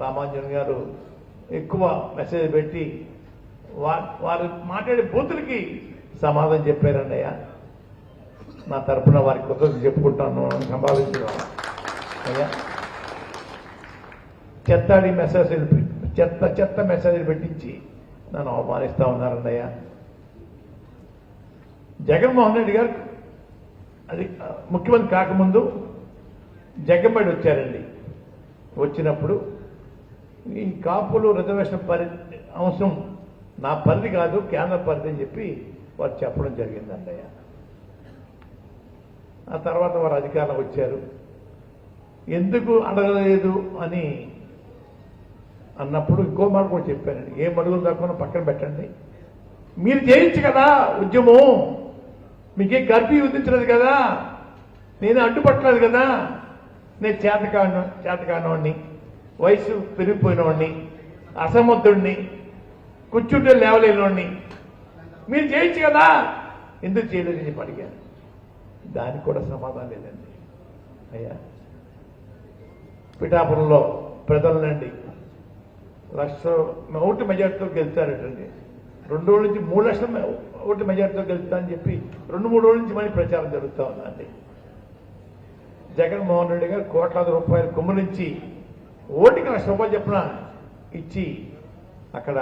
రామాంజన్ గారు ఎక్కువ మెసేజ్ పెట్టి వారు మాట్లాడే బూతులకి సమాధానం చెప్పారండి అయ్యా నా తరపున వారి కృతజ్ఞతలు చెప్పుకుంటాను సంభావించడం. అయ్యా. చెత్తాడి మెసేజ్ చెత్త చెత్త మెసేజ్ పెట్టించి నన్ను అవమానిస్తా ఉన్నారండి అయ్యా జగన్మోహన్ రెడ్డి గారు అది ముఖ్యమంత్రి కాకముందు జగన్మడి వచ్చారండి. వచ్చినప్పుడు ఈ కాపులు రిజర్వేషన్ పరి అంశం నా పరిధి కాదు కేంద్ర పరిధి అని చెప్పి వారు చెప్పడం జరిగిందండి అయ్యా ఆ తర్వాత వారు అధికారంలోకి వచ్చారు. ఎందుకు అడగలేదు అని అన్నప్పుడు ఇంకో మాట కూడా చెప్పానండి ఏ అడుగులు దాకా పక్కన పెట్టండి. మీరు చేయొచ్చు కదా ఉద్యమం. మీకే కర్ఫ్యూ విధించలేదు కదా. నేను అడ్డుపట్టలేదు కదా. నేను చేతకాను చేతకానవాడిని వయసు పెరిగిపోయినవాడిని అసమర్థుడిని కూర్చుంటే లేవలేనివాడిని మీరు చేయొచ్చు కదా? ఎందుకు చేయలేదు చెప్పి అడిగాను. దానికి కూడా సమాధానం లేదండి. అయ్యా పిఠాపురంలో ప్రజల నుండి లక్ష ఓటు మెజార్టీతో గెలుస్తారటండి. రెండు రోజుల నుంచి మూడు లక్షల ఓటు మెజార్టీతో గెలుస్తా అని చెప్పి రెండు మూడు రోజుల నుంచి మళ్ళీ ప్రచారం జరుగుతూ ఉందండి. జగన్మోహన్ రెడ్డి గారు కోట్లాది రూపాయలు కుమ్మరించి ఓటికి లక్ష రూపాయలు చెప్పిన ఇచ్చి అక్కడ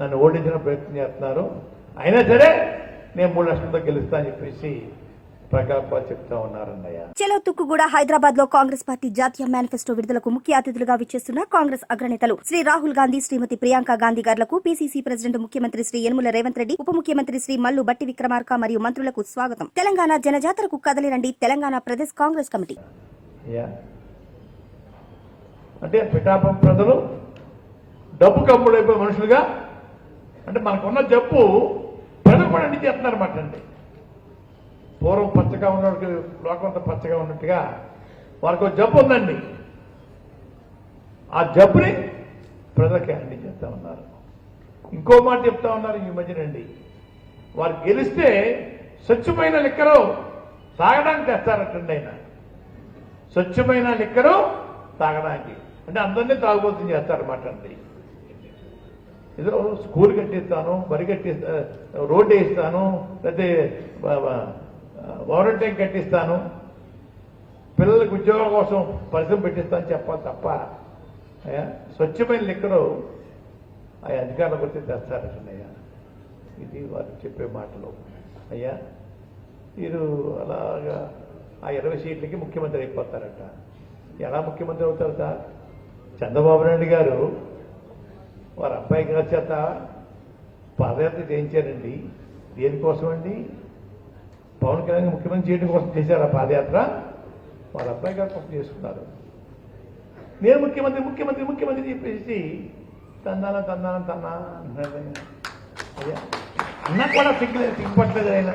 నన్ను ఓడించిన ప్రయత్నం చేస్తున్నారు. అయినా సరే నేను మూడు లక్షలతో గెలుస్తా అని చెప్పేసి చెలో తుక్కుగూడ హైదరాబాద్లో కాంగ్రెస్ పార్టీ జాతీయ మేనిఫెస్టో విడుదలకు ముఖ్య అతిథులుగా విచ్చేస్తున్న కాంగ్రెస్ అగ్రనేతలు శ్రీ రాహుల్ గాంధీ శ్రీమతి ప్రియాంక గాంధీ గారులకు పీసీసీ ప్రెసిడెంట్ ముఖ్యమంత్రి శ్రీ యనుమల రేవంత్ రెడ్డి ఉప ముఖ్యమంత్రి శ్రీ మల్లు బట్టి విక్రమార్క మరియు మంత్రులకు స్వాగతం. తెలంగాణ జనజాతరకు కదలిరండి తెలంగాణ ప్రదేశ్ కాంగ్రెస్ కమిటీ. అంటే పిఠాపం ప్రజలు డబ్బు కమ్ముడైపోయే మనుషులుగా అంటే మనకున్న జబ్బు ప్రజలు కూడా అన్ని చేస్తున్నారన్నమాట అండి. పూర్వం పచ్చగా ఉన్నవాడికి లోకం అంతా పచ్చగా ఉన్నట్టుగా వారికి ఒక జబ్బు ఉందండి. ఆ జబ్బుని ప్రజలకి అండి చేస్తా ఉన్నారు. ఇంకో మాట చెప్తా ఉన్నారు ఈ మధ్యనండి వారు గెలిస్తే స్వచ్ఛమైన లెక్కలో తాగడానికి తెస్తారటండి ఆయన. స్వచ్ఛమైన లిక్కరు తాగడానికి. అంటే అందరినీ తాగుబోతుంది చేస్తారన్నమాట అండి ఏదో స్కూల్ కట్టిస్తాను బరి కట్టిస్తా రోడ్డు వేయిస్తాను లేకపోతే వారంటైన్ కట్టిస్తాను పిల్లలకు ఉద్యోగం కోసం పరిశ్రమ పెట్టిస్తాను చెప్పాలి తప్ప అయ్యా, స్వచ్ఛమైన లిక్కరు ఆ అధికారులకు వచ్చి అయ్యా. ఇది వారు చెప్పే మాటలు. అయ్యా వీరు అలాగా ఆ ఇరవై సీట్లకి ముఖ్యమంత్రి అయిపోతారట. ఎలా ముఖ్యమంత్రి అవుతారు సార్? చంద్రబాబు నాయుడు గారు వారి అబ్బాయి గారి చేత పాదయాత్ర చేయించారండి. దేనికోసం అండి పవన్ కళ్యాణ్ ముఖ్యమంత్రి చేయడం కోసం చేశారు ఆ పాదయాత్ర? వాళ్ళ అబ్బాయి గారి కోసం చేసుకున్నారు. నేను ముఖ్యమంత్రి ముఖ్యమంత్రి ముఖ్యమంత్రి చెప్పేసి తన్నాన తన్నాన తన్నా అన్నా కూడా సిగ్గులేదు సిగ్గుపట్టలేదు ఆయన.